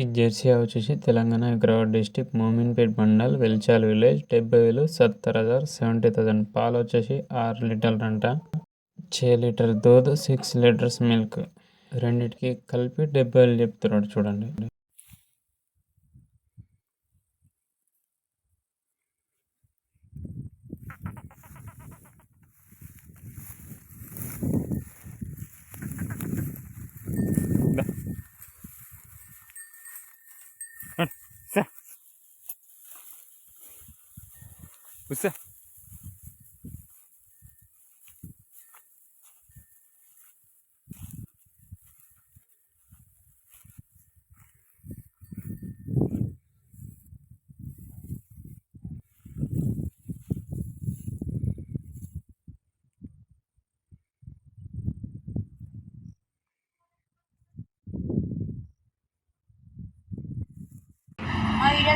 ఈ జెర్సీ వచ్చేసి Telangana Hyderabad district Mominpet mandal Velchal village డెబ్బై వేలు సత్తర్ హజార్ సెవెంటీ థౌసండ్. పాలు వచ్చేసి ఆరు లీటర్లు అంట చే లీటర్ దూద్ సిక్స్ లీటర్స్ మిల్క్. రెండిటికి కలిపి డెబ్బై వేలు చెప్తున్నాడు చూడండి. కూర్చో What's that?